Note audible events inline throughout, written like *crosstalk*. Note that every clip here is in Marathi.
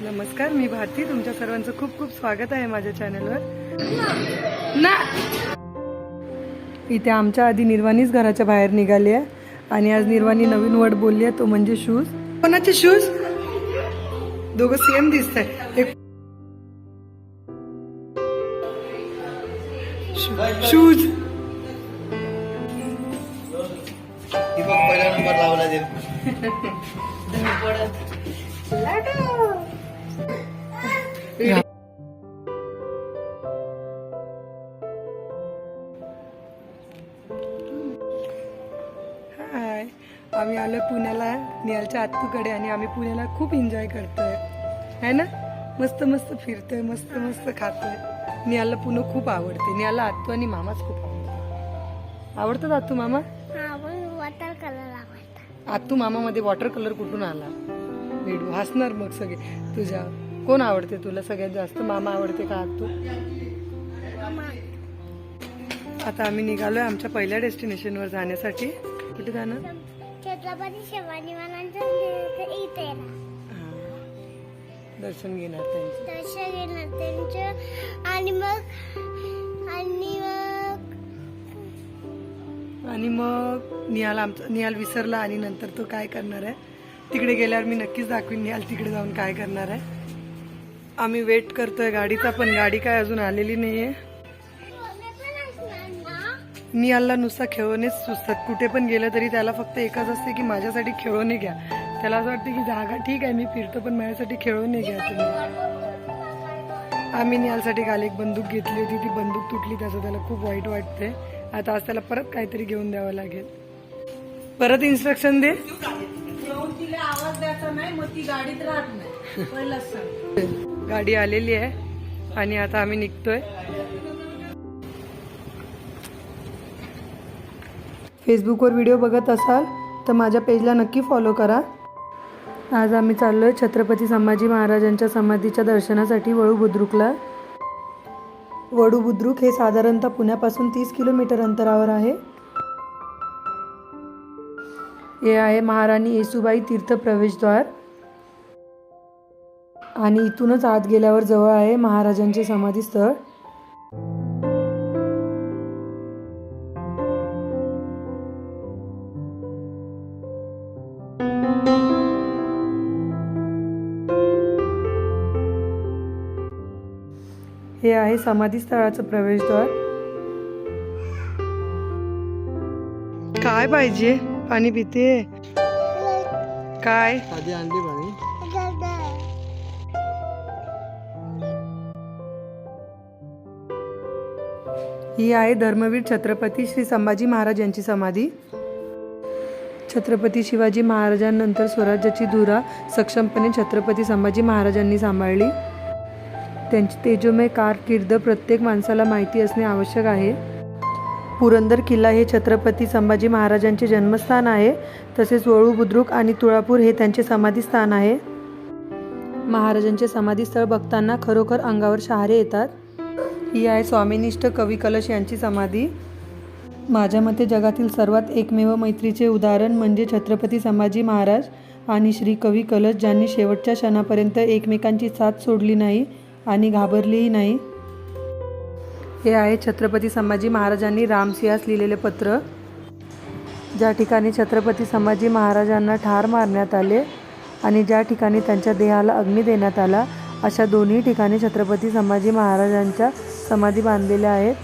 नमस्कार मी भारती. तुमच्या सर्वांचं खूप खूप स्वागत आहे माझ्या चॅनलवर. ना! इथे आमच्या आधी निर्वाणीच घराच्या बाहेर निघाली आहे आणि आज निर्वाणी नवीन वर्ड बोलली आहे तो म्हणजे शूज. कोणाचे शूज? दोघं सेम दिसत आहे एक शूज. पहिला नंबर लावला *laughs* हाय आम्ही आलो पुण्याला निहालच्या आत्तूकडे आणि आम्ही पुण्याला खूप एन्जॉय करतोय. है ना? मस्त मस्त फिरतोय मस्त मस्त खातोय. निहालला पुणे खूप आवडते. निहालला आत्तू आणि मामाच खूप आवडते. आवडतात आत्तू मामा? हा पण वॉटर कलर आवडता आत्तू मामामध्ये वॉटर कलर कुठून आला? वेडू हसणार मग सगळे. तुझ्या कोण आवडते तुला सगळ्यात जास्त? मामा आवडते का आत्तू आता आम्ही निघालोय आमच्या पहिल्या डेस्टिनेशनवर जाण्यासाठी. कुठे जाणार? छत्रपती शिवाजी महाराजांचं इथे ना. दर्शन घेणार त्यांचे. दर्शन घेणार त्यांचं. आणि मग आणि मग आणि मग निहाल आमचा निहाल विसरला आणि नंतर तो काय करणार आहे? तिकडे गेल्यावर मी नक्कीच दाखवीन निहाल तिकडे जाऊन काय करणार आहे. आम्ही वेट करतोय गाडीचा पण गाडी काय अजून आलेली नाहीये. निहालला नुसता खेळवणेच सुचतात. कुठे पण गेलं तरी त्याला फक्त एकच असते की माझ्यासाठी खेळवणे घ्या. त्याला असं वाटतं की जागा ठीक आहे मी फिरतो पण माझ्यासाठी खेळवणे घ्या तुम्ही. आम्ही नियालसाठी काल एक बंदूक घेतली होती ती बंदूक तुटली त्याचं त्याला खूप वाईट वाटते आता आज त्याला परत काहीतरी घेऊन द्यावं लागेल. परत इन्स्ट्रक्शन दे. गाडी आलेली आहे आणि आता आम्ही निघतोय. फेसबुकवर व्हिडिओ बघत असाल तर माझ्या पेजला नक्की फॉलो करा. आज आम्ही चाललोय छत्रपती संभाजी महाराजांच्या समाधीच्या दर्शनासाठी वळू बुद्रुकला. वडू बुद्रुक हे साधारणतः पुण्यापासून तीस किलोमीटर अंतरावर आहे. हे आहे महाराणी येसुबाई तीर्थ प्रवेशद्वार आणि इथूनच आत गेल्यावर जवळ आहे महाराजांचे समाधी स्थळ हे आहे समाधी स्थळाचं प्रवेशद्वार. काय पाहिजे? पाणी पिते काय? आधी आणली पाणी ही आहे धर्मवीर छत्रपती श्री संभाजी महाराज यांची समाधी. छत्रपती शिवाजी महाराजांनंतर स्वराज्याची धुरा सक्षमपणे छत्रपती संभाजी महाराजांनी सांभाळली. त्यांची तेजोमय कारकीर्द प्रत्येक माणसाला माहिती असणे आवश्यक आहे. पुरंदर किल्ला हे छत्रपती संभाजी महाराजांचे जन्मस्थान आहे. तसेच वळू बुद्रुक आणि तुळापूर हे त्यांचे समाधीस्थान आहे. महाराजांचे समाधीस्थळ बघताना खरोखर अंगावर शहारे येतात. ही आहे स्वामीनिष्ठ कवी कलश यांची समाधी. माझ्या मते जगातील सर्वात एकमेव मैत्रीचे उदाहरण म्हणजे छत्रपती संभाजी महाराज आणि श्री कवी कलश ज्यांनी शेवटच्या क्षणापर्यंत एकमेकांची साथ सोडली नाही आणि घाबरलीही नाही. हे आहे छत्रपती संभाजी महाराजांनी रामसिंहास लिहिलेले पत्र. ज्या ठिकाणी छत्रपती संभाजी महाराजांना ठार मारण्यात आले आणि ज्या ठिकाणी त्यांच्या देहाला अग्नी देण्यात आला अशा दोन्ही ठिकाणी छत्रपती संभाजी महाराजांच्या समाधी बांधलेल्या आहेत.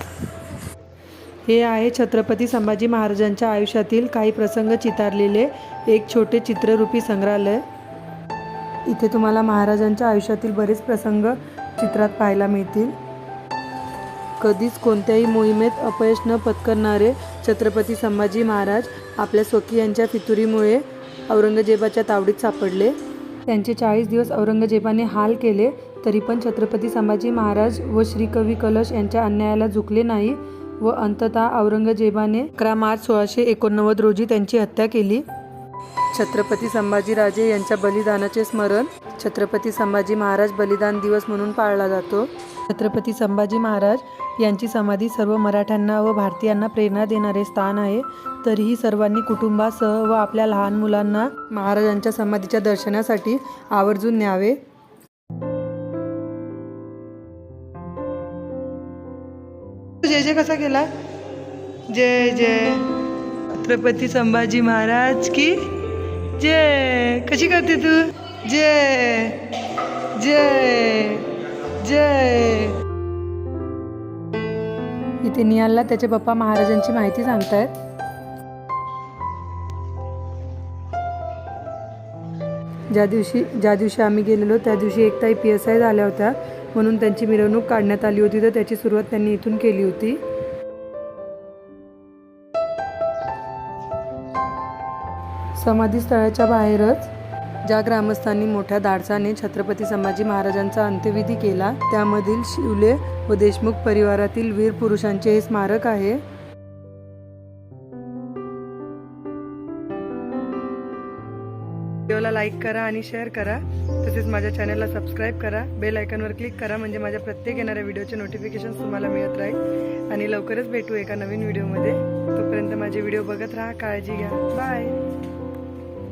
हे आहे छत्रपती संभाजी महाराजांच्या आयुष्यातील काही प्रसंग चितारलेले एक छोटे चित्ररूपी संग्रहालय. इथे तुम्हाला महाराजांच्या आयुष्यातील बरेच प्रसंग चित्रात पाहायला मिळतील. कधीच कोणत्याही मोहिमेत अपयश न पत्करणारे छत्रपती संभाजी महाराज आपल्या स्वकीयांच्या फितुरीमुळे औरंगजेबाच्या तावडीत सापडले. त्यांचे चाळीस दिवस औरंगजेबाने हाल केले तरी पण छत्रपती संभाजी महाराज व श्रीकवी कलश यांच्या अन्यायाला झुकले नाही व अंततः औरंगजेबाने अकरा मार्च सोळाशे एकोणनव्वद रोजी त्यांची हत्या केली. छत्रपती संभाजीराजे यांच्या बलिदानाचे स्मरण छत्रपती संभाजी महाराज बलिदान दिवस म्हणून पाळला जातो. छत्रपती संभाजी महाराज यांची समाधी सर्व मराठ्यांना व भारतीयांना प्रेरणा देणारे स्थान आहे. तरीही सर्वांनी कुटुंबासह व आपल्या लहान मुलांना महाराजांच्या समाधीच्या दर्शनासाठी आवर्जून न्यावे. जय जे कसा केला जय जय. छत्रपती संभाजी महाराज की जय. कशी करते तू? जय. जय. जय. इथे नियालला त्याचे पप्पा महाराजांची माहिती सांगतायत. ज्या दिवशी ज्या दिवशी आम्ही गेलेलो त्या दिवशी एक ताई पी एस आय झाल्या होत्या. म्हणून त्यांची मिरवणूक काढण्यात आली होती तर त्याची सुरुवात त्यांनी इथून केली होती. समाधी स्थळाच्या बाहेरच ज्या ग्रामस्थांनी मोठ्या धाडसाने छत्रपती संभाजी महाराजांचा अंत्यविधी केला त्यामधील शिवले व देशमुख परिवारातील वीर पुरुषांचे हे स्मारक आहे. व्हिडिओला लाईक करा आणि शेअर करा. तसेच माझ्या चॅनलला सबस्क्राईब करा. बेल आयकॉनवर क्लिक करा म्हणजे माझ्या प्रत्येक येणाऱ्या व्हिडिओचे नोटिफिकेशन तुम्हाला मिळत राहील. आणि लवकरच भेटू एका नवीन व्हिडिओमध्ये. तोपर्यंत माझे व्हिडिओ बघत राहा काळजी घ्या. बाय!